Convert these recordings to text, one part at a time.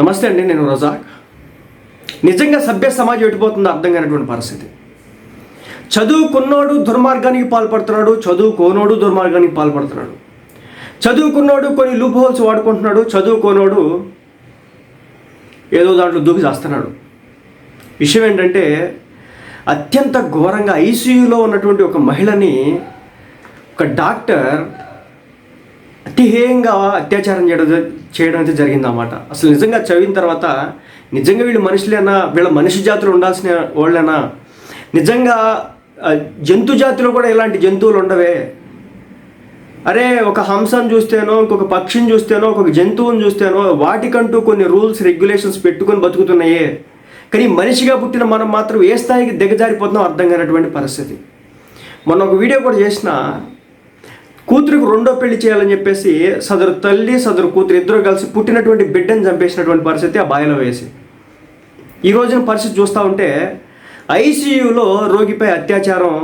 నమస్తే అండి నేను రజాక్. నిజంగా సభ్య సమాజం ఎటుపోతుందో అర్థం కానటువంటి పరిస్థితి. చదువుకున్నోడు దుర్మార్గానికి పాల్పడుతున్నాడు చదువుకోనోడు దుర్మార్గానికి పాల్పడుతున్నాడు. చదువుకున్నోడు కొన్ని లూప్ హోల్స్ వాడుకుంటున్నాడు చదువుకోనోడు ఏదో దాంట్లో దూకి చేస్తున్నాడు. విషయం ఏంటంటే అత్యంత ఘోరంగా ఐసీయూలో ఉన్నటువంటి ఒక మహిళని ఒక డాక్టర్ అతిహేయంగా అత్యాచారం చేయడం చేయడం అయితే జరిగిందన్నమాట. అసలు నిజంగా చదివిన తర్వాత నిజంగా వీళ్ళు మనుషులేనా వీళ్ళ మనిషి జాతులు ఉండాల్సిన వాళ్ళేనా? నిజంగా జంతు జాతిలో కూడా ఇలాంటి జంతువులు ఉండవే. అరే ఒక హంసను చూస్తేనో ఇంకొక పక్షిని చూస్తేనో ఒక జంతువుని చూస్తేనో వాటికంటూ కొన్ని రూల్స్ రెగ్యులేషన్స్ పెట్టుకొని బతుకుతున్నాయే. కానీ మనిషిగా పుట్టిన మనం మాత్రం ఏ స్థాయికి దిగజారిపోతున్నాం అర్థం కానటువంటి పరిస్థితి. మొన్న ఒక వీడియో కూడా చేసిన కూతురికి రెండో పెళ్ళి చేయాలని చెప్పేసి సదరు తల్లి సదరు కూతురు ఇద్దరు కలిసి పుట్టినటువంటి బిడ్డను చంపేసినటువంటి పరిస్థితి ఆ బాయిలో వేసి. ఈ రోజున పరిస్థితి చూస్తూ ఉంటే ఐసీయూలో రోగిపై అత్యాచారం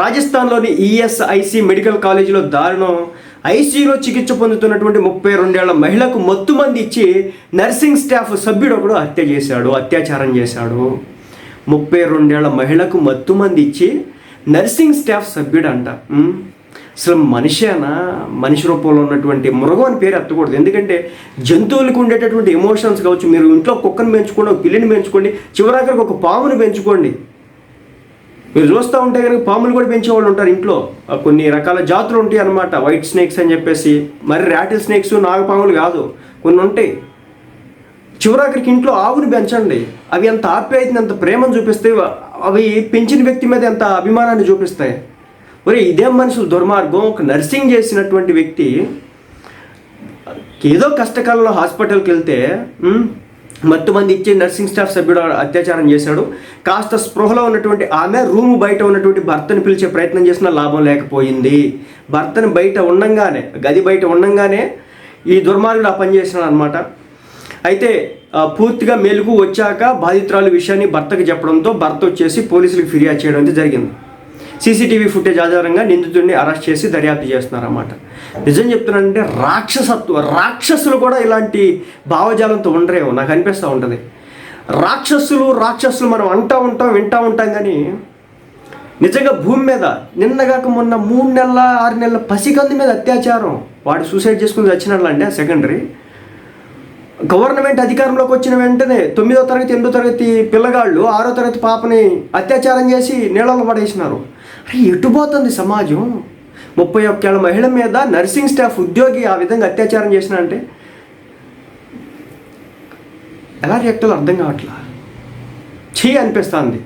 రాజస్థాన్లోని ఈఎస్ఐసి మెడికల్ కాలేజీలో దారుణం ఐసీయూలో చికిత్స పొందుతున్నటువంటి ముప్పై రెండేళ్ళ మహిళకు మత్తు మంది ఇచ్చి నర్సింగ్ స్టాఫ్ సభ్యుడు ఒకడు హత్య చేశాడు అత్యాచారం చేశాడు. ముప్పై రెండేళ్ళ మహిళకు మత్తు మంది ఇచ్చి నర్సింగ్ స్టాఫ్ సభ్యుడు అంట అసలు మనిషేనా? మనిషి రూపంలో ఉన్నటువంటి మృగం అని పేరు ఎత్తకూడదు. ఎందుకంటే జంతువులకు ఉండేటటువంటి ఎమోషన్స్ కావచ్చు మీరు ఇంట్లో కుక్కను పెంచుకోండి ఒక పిల్లిని పెంచుకోండి చివరాఖరికి ఒక పాముని పెంచుకోండి. మీరు చూస్తూ ఉంటే కనుక పాములు కూడా పెంచేవాళ్ళు ఉంటారు ఇంట్లో. కొన్ని రకాల జాతులు ఉంటాయి అన్నమాట. వైట్ స్నేక్స్ అని చెప్పేసి మరి ర్యాటిల్ స్నేక్స్ నాగపాములు కాదు. కొన్ని ఉంటాయి. చివరాఖరికి ఇంట్లో ఆవుని పెంచండి. అవి ఎంత ఆప్యాయతని ఎంత ప్రేమను చూపిస్తాయి. అవి పెంచిన వ్యక్తి మీద ఎంత అభిమానాన్ని చూపిస్తాయి. మరి ఇదేం మనుషులు దుర్మార్గం ఒక నర్సింగ్ చేసినటువంటి వ్యక్తి ఏదో కష్టకాలంలో హాస్పిటల్కి వెళ్తే మత్తు మంది ఇచ్చే నర్సింగ్ స్టాఫ్ సభ్యుడు అత్యాచారం చేశాడు. కాస్త స్పృహలో ఉన్నటువంటి ఆమె రూము బయట ఉన్నటువంటి భర్తను పిలిచే ప్రయత్నం చేసినా లాభం లేకపోయింది. భర్తను బయట ఉండంగానే గది బయట ఉండంగానే ఈ దుర్మార్గుడు ఆ పని చేసినాడు అనమాట అయితే పూర్తిగా మెలుగు వచ్చాక బాధితురాలు విషయాన్ని భర్తకు చెప్పడంతో భర్త వచ్చేసి పోలీసులకు ఫిర్యాదు చేయడం అయితే జరిగింది. సీసీటీవీ ఫుటేజ్ ఆధారంగా నిందితుడిని అరెస్ట్ చేసి దర్యాప్తు చేస్తున్నారన్నమాట. నిజం చెప్తున్నానంటే రాక్షసత్వ రాక్షసులు కూడా ఇలాంటి భావజాలంతో ఉండరేమో నాకు అనిపిస్తూ ఉంటుంది. రాక్షసులు రాక్షసులు మనం అంటూ ఉంటాం వింటూ ఉంటాం కానీ నిజంగా భూమి మీద నిన్నగాక మొన్న మూడు నెలల ఆరు నెలల పసికంది మీద అత్యాచారం. వాడు సూసైడ్ చేసుకుని వచ్చినట్లండి సెకండరీ గవర్నమెంట్ అధికారంలోకి వచ్చిన వెంటనే తొమ్మిదో తరగతి ఎనిమిదో తరగతి పిల్లగాళ్ళు ఆరో తరగతి పాపని అత్యాచారం చేసి నీళ్ళలో పడేసినారు. అరే ఎటు పోతుంది సమాజం? ముప్పై ఒక్కేళ్ళ మహిళ మీద నర్సింగ్ స్టాఫ్ ఉద్యోగి ఆ విధంగా అత్యాచారం చేసిన అంటే ఎలా రియాక్ట్ అర్థం కావట్లా? చెయ్యి అనిపిస్తుంది.